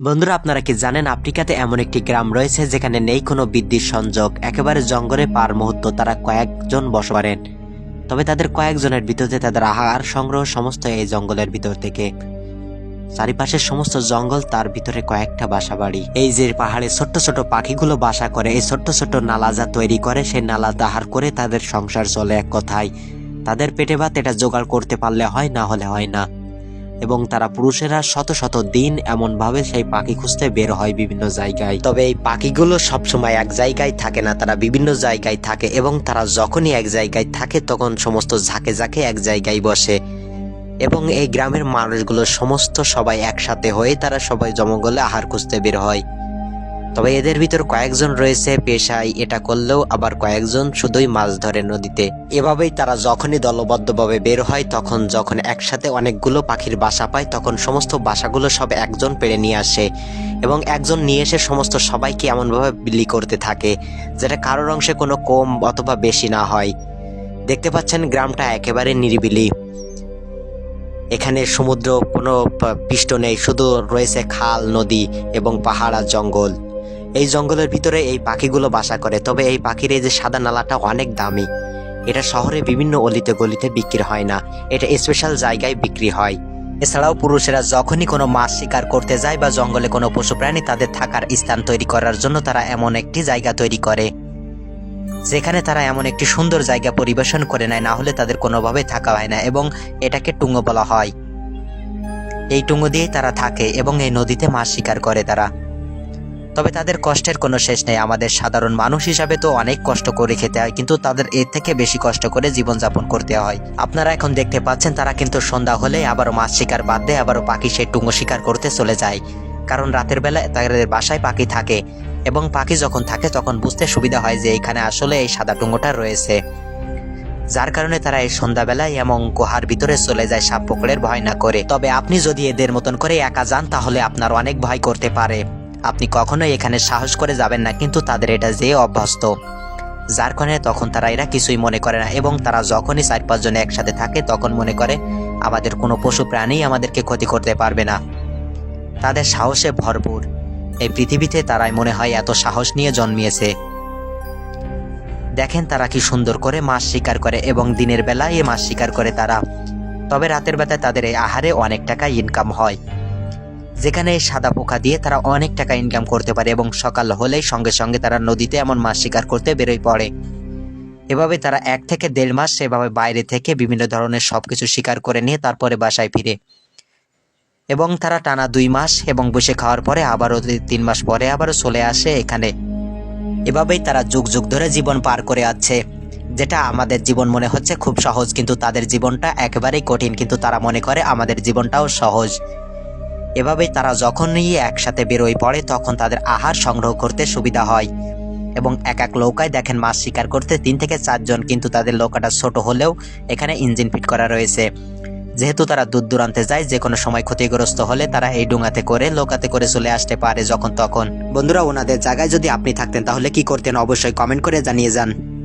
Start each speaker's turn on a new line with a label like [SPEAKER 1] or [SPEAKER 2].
[SPEAKER 1] বন্ধুরা, আপনারা কি জানেন আফ্রিকাতে এমন একটি গ্রাম রয়েছে যেখানে নেই কোনো বিদ্যুৎ সংযোগ, একেবারে জঙ্গলে পার মুহূর্ত তারা কয়েকজন করেন। তবে তাদের কয়েকজনের ভিতরে তাদের আহার সংগ্রহ সমস্ত এই জঙ্গলের ভিতর থেকে। চারিপাশের সমস্ত জঙ্গল তার ভিতরে কয়েকটা বাসা বাড়ি এই যে পাহাড়ে ছোট্ট ছোট পাখিগুলো বাসা করে, এই ছোট্ট ছোট্ট নালা যা তৈরি করে, সেই নালা দাহার করে তাদের সংসার চলে এক কথায়। তাদের পেটে ভাত এটা জোগাড় করতে পারলে হয়, না হলে হয় না। এবং তারা পুরুষেরা শত শত দিন এমনভাবে সেই পাখি খুঁজতে বের হয় বিভিন্ন জায়গায়। তবে এই পাখিগুলো সবসময় এক জায়গায় থাকে না, তারা বিভিন্ন জায়গায় থাকে এবং তারা যখনই এক জায়গায় থাকে তখন সমস্ত ঝাঁকে ঝাঁকে এক জায়গায় বসে। এবং এই গ্রামের মানুষগুলো সমস্ত সবাই একসাথে হয়ে তারা সবাই জমগলে আহার খুঁজতে বের হয়। তবে এদের ভিতর কয়েকজন রয়েছে পেশায়, এটা করলেও আবার কয়েকজন শুধুই মাছ ধরে নদীতে। এভাবেই তারা যখনই দলবদ্ধভাবে বের হয়, তখন যখন একসাথে অনেকগুলো পাখির বাসা পায়, তখন সমস্ত বাসাগুলো সব একজন পেড়ে নিয়ে আসে এবং একজন নিয়ে এসে সমস্ত সবাইকে এমনভাবে বিলি করতে থাকে, যেটা কারোর অংশে কোনো কম অথবা বেশি না হয়। দেখতে পাচ্ছেন গ্রামটা একেবারে নিরিবিলি। এখানে সমুদ্র কোনো প- পিষ্ট নেই, শুধু রয়েছে খাল, নদী এবং পাহাড় আর জঙ্গল। এই জঙ্গলের ভিতরে এই পাখিগুলো বাসা করে, তবে এই পাখির এই যে সাদা নালাটা অনেক দামি। এটা শহরে বিভিন্ন অলিতে গলিতে বিক্রি হয় না, এটা স্পেশাল জায়গায় বিক্রি হয়। এছাড়াও পুরুষেরা যখনই কোনো মাছ শিকার করতে যায় বা জঙ্গলে কোনো পশু প্রাণী তাদের থাকার স্থান তৈরি করার জন্য তারা এমন একটি জায়গা তৈরি করে। যেখানে তারা এমন একটি সুন্দর জায়গা পরিবেশন করে নেয়, না হলে তাদের কোনোভাবে থাকা হয় না এবং এটাকে টুঙ্গো বলা হয়। এই টুঙ্গো দিয়েই তারা থাকে এবং এই নদীতে মাছ শিকার করে তারা। তবে তাদের কষ্টের কোনো শেষ নেই। আমাদের সাধারণ মানুষ হিসাবে তো অনেক কষ্ট করে খেতে হয়, কিন্তু তাদের এর থেকে বেশি কষ্ট করে জীবনযাপন করতে হয়। আপনারা এখন দেখতে পাচ্ছেন, তারা কিন্তু সন্ধ্যা হলে আবারও মাছ শিকার বাদ দেয় আবারও পাখি সেই টুঙ্গো শিকার করতে চলে যায়। কারণ রাতের বেলায় তাদের বাসায় পাখি থাকে এবং পাখি যখন থাকে তখন বুঝতে সুবিধা হয় যে এখানে আসলে এই সাদা টুঙ্গোটা রয়েছে। যার কারণে তারা এই সন্ধ্যাবেলায় এবং গুহার ভিতরে চলে যায়, সাপ পোকড়ের ভয় না করে। তবে আপনি যদি এদের মতন করে একা যান, তাহলে আপনার অনেক ভয় করতে পারে। আপনি কখনোই এখানে সাহস করে যাবেন না, কিন্তু তাদের এটা যে অভ্যস্ত। যার কারণে তখন তারা এরা কিছুই মনে করে না, এবং তারা যখনই চার পাঁচজন একসাথে থাকে, তখন মনে করে আমাদের কোনো পশু প্রাণী আমাদেরকে ক্ষতি করতে পারবে না। তাদের সাহসে ভরপুর। এই পৃথিবীতে তারাই মনে হয় এত সাহস নিয়ে জন্মিয়েছে। দেখেন তারা কি সুন্দর করে মাছ শিকার করে, এবং দিনের বেলায় এই মাছ শিকার করে তারা। তবে রাতের বেলায় তাদের এই আহারে অনেক টাকা ইনকাম হয়। যেখানে সাদা পোকা দিয়ে তারা অনেক টাকা ইনকাম করতে পারে এবং সকাল হলেই সঙ্গে সঙ্গে তারা নদীতে এমন মাছ শিকার করতে বেরোয় পড়ে। এভাবে তারা এক থেকে দেড় মাস সেভাবে বাইরে থেকে বিভিন্ন ধরনের সবকিছু শিকার করে নিয়ে তারপরে বাসায় ফিরে। এবং তারা টানা দুই মাস এবং বসে খাওয়ার পরে আবারও তিন মাস পরে আবারও চলে আসে এখানে। এভাবেই তারা যুগ যুগ ধরে জীবন পার করে আছে যেটা আমাদের জীবন মনে হচ্ছে খুব সহজ, কিন্তু তাদের জীবনটা একেবারেই কঠিন, কিন্তু তারা মনে করে আমাদের জীবনটাও সহজ। এভাবেই তারা যখনই একসাথে বেরোয় পড়ে, তখন তাদের আহার সংগ্রহ করতে সুবিধা হয়। এবং এক এক নৌকায় দেখেন মাছ শিকার করতে তিন থেকে চারজন কিন্তু তাদের নৌকাটা ছোট হলেও এখানে ইঞ্জিন ফিট করা রয়েছে। যেহেতু তারা দূর দূরান্তে যায়, যে কোনো সময় ক্ষতিগ্রস্ত হলে তারা এই ডুঙাতে করে, নৌকাতে করে চলে আসতে পারে যখন তখন। বন্ধুরা, ওনাদের জায়গায় যদি আপনি থাকতেন, তাহলে কি করতেন? অবশ্যই কমেন্ট করে জানিয়ে যান।